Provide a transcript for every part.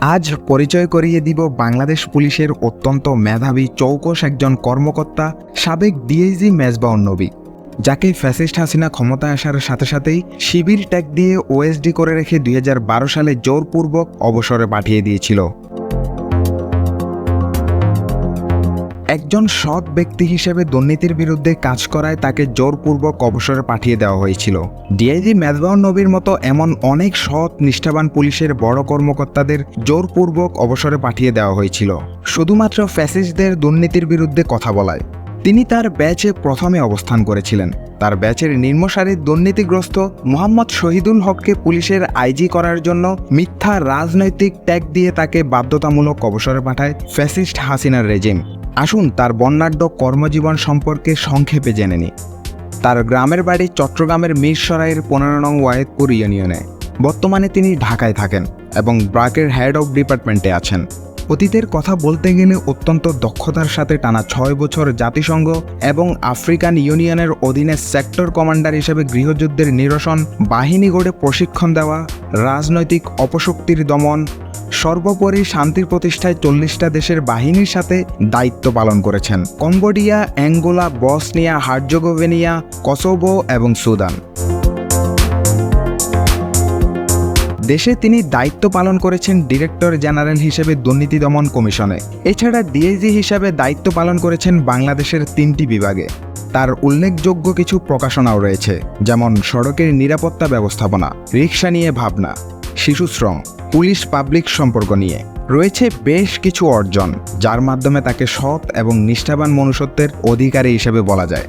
আজ পরিচয় করিয়ে দিব বাংলাদেশ পুলিশের অত্যন্ত মেধাবী চৌকস একজন কর্মকর্তা, সাবেক ডিএইজি মেজবাউন নবী, যাকে ফ্যাসিস্ট হাসিনা ক্ষমতা আসার সাথে সাথেই শিবির ট্যাগ দিয়ে ওএসডি করে রেখে দুই হাজার বারো সালে জোরপূর্বক অবসরে পাঠিয়ে দিয়েছিল। একজন সৎ ব্যক্তি হিসেবে দুর্নীতির বিরুদ্ধে কাজ করায় তাকে জোরপূর্বক অবসরে পাঠিয়ে দেওয়া হয়েছিল। ডিআইজি মেজবাউন নবীর মতো এমন অনেক সৎ, নিষ্ঠাবান পুলিশের বড় কর্মকর্তাদের জোরপূর্বক অবসরে পাঠিয়ে দেওয়া হয়েছিল। শুধুমাত্র ফ্যাসিস্টদের দুর্নীতির বিরুদ্ধে কথা বলায়। তিনি তার ব্যাচে প্রথমে অবস্থান করেছিলেন। তার ব্যাচের নিম্নসারির দুর্নীতিগ্রস্ত মোহাম্মদ শহীদুল হককে পুলিশের আইজি করার জন্য মিথ্যা রাজনৈতিক ট্যাগ দিয়ে তাকে বাধ্যতামূলক অবসরে পাঠায় ফ্যাসিস্ট হাসিনার রেজিম। আসুন তার বর্ণাঢ্য কর্মজীবন সম্পর্কে সংক্ষেপে জেনে নিই। তার গ্রামের বাড়ি চট্টগ্রামের মিরসরাইয়ের পনেরো নং ওয়াহেদপুর ইউনিয়নে। বর্তমানে তিনি ঢাকায় থাকেন এবং ব্রাকের হেড অফ ডিপার্টমেন্টে আছেন। অতীতের কথা বলতে গেলে অত্যন্ত দক্ষতার সাথে টানা ছয় বছর জাতিসংঘ এবং আফ্রিকান ইউনিয়নের অধীনে সেক্টর কমান্ডার হিসেবে গৃহযুদ্ধের নিরসন, বাহিনী গড়ে প্রশিক্ষণ দেওয়া, রাজনৈতিক অপশক্তির দমন সর্বোপরি শান্তির প্রতিষ্ঠায় চল্লিশটা দেশের বাহিনীর সাথে দায়িত্ব পালন করেছেন। Cambodia, Angola, Bosnia, Herzegovina, Kosovo এবং সুদান। দেশে তিনি দায়িত্ব পালন করেছেন ডিরেক্টর জেনারেল হিসেবে দুর্নীতি দমন কমিশনে। এছাড়া ডিআইজি হিসাবে দায়িত্ব পালন করেছেন বাংলাদেশের তিনটি বিভাগে। তার উল্লেখযোগ্য কিছু প্রকাশনাও রয়েছে, যেমন সড়কের নিরাপত্তা ব্যবস্থাপনা রিক্সা নিয়ে ভাবনা। শিশুশ্রম, পুলিশ পাবলিক সম্পর্ক নিয়ে। রয়েছে বেশ কিছু অর্জন, যার মাধ্যমে তাকে সৎ এবং নিষ্ঠাবান মনুষ্যত্বের অধিকারী হিসেবে বলা যায়।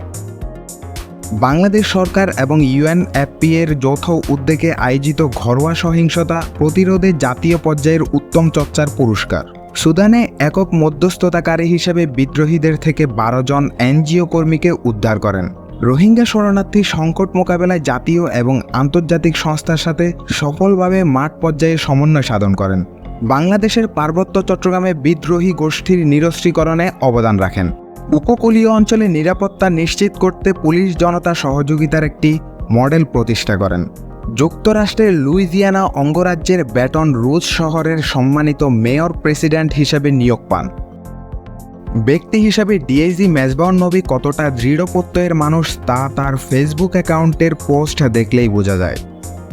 বাংলাদেশ সরকার এবং ইউএনএফপি এর যৌথ উদ্যোগে আয়োজিত ঘরোয়া সহিংসতা প্রতিরোধে জাতীয় পর্যায়ের উত্তম চর্চার পুরস্কার। সুদানে একক মধ্যস্থতাকারী হিসেবে বিদ্রোহীদের থেকে বারো জন এনজিও কর্মীকে উদ্ধার করেন। রোহিঙ্গা শরণার্থী সংকট মোকাবেলায় জাতীয় এবং আন্তর্জাতিক সংস্থার সাথে সফলভাবে মাঠ পর্যায়ে সমন্বয় সাধন করেন। বাংলাদেশের পার্বত্য চট্টগ্রামে বিদ্রোহী গোষ্ঠীর নিরস্ত্রীকরণে অবদান রাখেন। উপকূলীয় অঞ্চলে নিরাপত্তা নিশ্চিত করতে পুলিশ জনতা সহযোগিতার একটি মডেল প্রতিষ্ঠা করেন। যুক্তরাষ্ট্রের লুইজিয়ানা অঙ্গরাজ্যের ব্যাটন রুজ শহরের সম্মানিত মেয়র প্রেসিডেন্ট হিসেবে নিয়োগ পান। ব্যক্তি হিসাবে ডিআইজি মেজবাউন নবী কতটা দৃঢ় প্রত্যয়ের মানুষ তা তার ফেসবুক অ্যাকাউন্টের পোস্ট দেখলেই বোঝা যায়।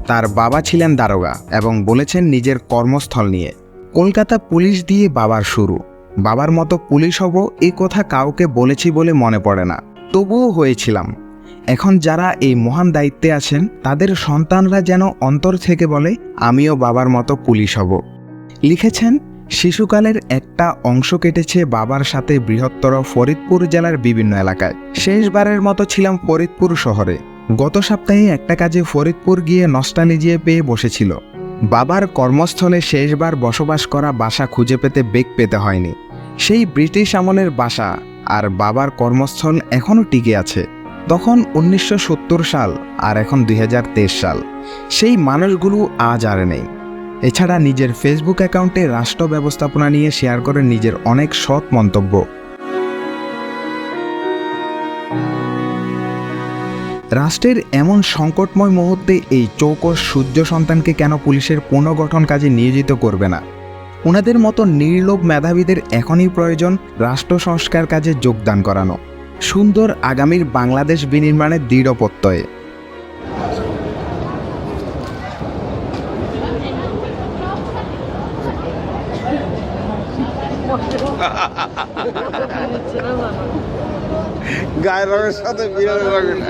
তার বাবা ছিলেন দারোগা এবং বলেছেন নিজের কর্মস্থল নিয়ে। কলকাতা পুলিশ দিয়ে বাবার শুরু। বাবার মতো পুলিশ হব এই কথা কাউকে বলেছি বলে মনে পড়ে না। তবুও হয়েছিলাম। এখন যারা এই মহান দায়িত্বে আছেন, তাদের সন্তানরা যেন অন্তর থেকে বলে, আমিও বাবার মতো পুলিশ হব। লিখেছেন শিশুকালের একটা অংশ কেটেছে বাবার সাথে বৃহত্তর ফরিদপুর জেলার বিভিন্ন এলাকায়। শেষবারের মতো ছিলাম ফরিদপুর শহরে। গত সপ্তাহে একটা কাজে ফরিদপুর গিয়ে নস্টালিজিয়ে পেয়ে বসেছিল। বাবার কর্মস্থলে শেষবার বসবাস করা বাসা খুঁজে পেতে বেগ পেতে হয়নি। সেই ব্রিটিশ আমলের বাসা আর বাবার কর্মস্থল এখনও টিকে আছে। তখন উনিশশো সত্তর সাল আর এখন দুই হাজার তেইশ সাল। সেই মানুষগুলো আজ আর নেই। এছাড়া নিজের ফেসবুক অ্যাকাউন্টে রাষ্ট্র ব্যবস্থাপনা নিয়ে শেয়ার করে নিজের অনেক সৎ মন্তব্য। রাষ্ট্রের এমন সংকটময় মুহূর্তে এই চৌকস সূর্য সন্তানকে কেন পুলিশের পুনর্গঠন কাজে নিয়োজিত করবে না? ওনাদের মতো নির্লোভ মেধাবীদের এখনই প্রয়োজন রাষ্ট্র সংস্কার কাজে যোগদান করানো। সুন্দর আগামীর বাংলাদেশ বিনির্মাণের দৃঢ় প্রত্যয়ে গায়ের রঙের সাথে হবে না।